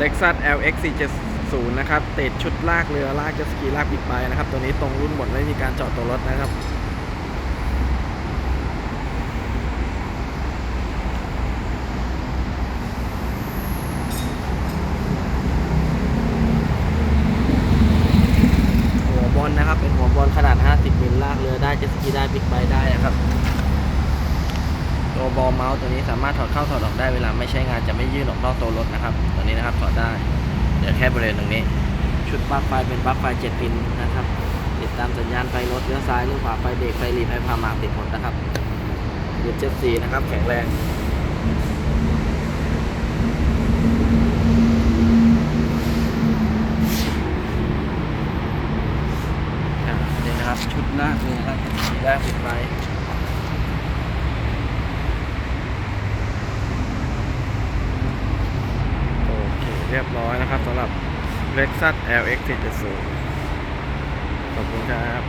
Lexus LX 470นะครับติดชุดลากเรือลากเจ็ตสกีลากบิ๊กไบค์นะครับ ตัวนี้ตรงรุ่นหมดไม่มีการเจาะตัวรถนะครับหัวบอลนะครับ เป็นหัวบอลขนาด 50มิลลากเรือได้เจ็ตสกีได้บิ๊กไบค์ได้นะครับ บอลเมาส์ตัวนี้สามารถถอดเข้าถอดออกได้เวลาไม่ใช้งานจะไม่ยื่นออกนอกตัวรถนะครับ ตัวนี้นะครับถอดได้เดี๋ยวแค่บริเวณตรงนี้ ชุดปลั๊กไฟเป็นปลั๊กไฟ7พินนะครับ ติดตามสัญญาณไฟรถเลี้ยวซ้ายเลี้ยวขวาไฟเบรกไฟหลีไฟพามาติดหมดนะครับเดือดเจ็ดสีนะครับ แข็งแรงอ่านี่นะครับชุดลากเลยนะครับสีแรกปิดไฟ โอ เรียบร้อยนะครับสำหรับ Lexus LX 470ขอบคุณครับ